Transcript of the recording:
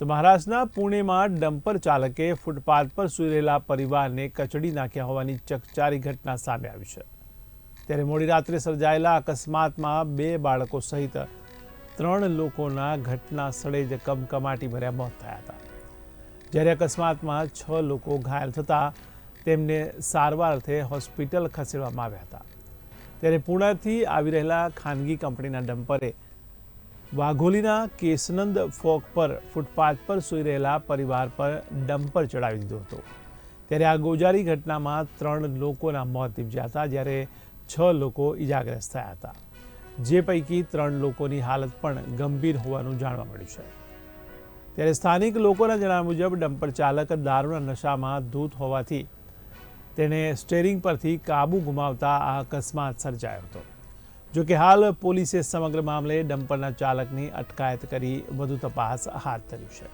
તો મહારાષ્ટ્રના પુણેમાં ડમ્પર ચાલકે ફૂટપાથ પર સૂઈ રહેલા પરિવારને કચડી નાખ્યા હોવાની ચકચારી ઘટના સામે આવી છે. ત્યારે મોડી રાત્રે સર્જાયેલા અકસ્માતમાં બે બાળકો સહિત ત્રણ લોકોના ઘટના સ્થળે જ કમકમાટી ભર્યા મોત થયા હતા. જ્યારે અકસ્માતમાં છ લોકો ઘાયલ થતાં તેમને સારવાર અર્થે હોસ્પિટલ ખસેડવામાં આવ્યા હતા. ત્યારે પુણેથી આવી રહેલા ખાનગી કંપનીના ડમ્પરે વાઘોલીના કેસનંદ ફોક પર ફૂટપાથ પર સૂઈ રહેલા પરિવાર પર ડમ્પર ચડાવી દીધો હતો. ત્યારે આ ગોજારી ઘટનામાં ત્રણ લોકોના મોત નીપજ્યા હતા, જ્યારે છ લોકો ઇજાગ્રસ્ત થયા હતા. જે પૈકી ત્રણ લોકોની હાલત પણ ગંભીર હોવાનું જાણવા મળ્યું છે. ત્યારે સ્થાનિક લોકોના જણાવ્યા મુજબ ડમ્પર ચાલક દારૂના નશામાં ધૂત હોવાથી તેણે સ્ટેરિંગ પરથી કાબુ ગુમાવતા આ અકસ્માત સર્જાયો હતો. જો કે હાલ પોલીસે સમગ્ર મામલે ડમ્પરના ચાલકની અટકાયત કરી વધુ તપાસ હાથ ધરી છે.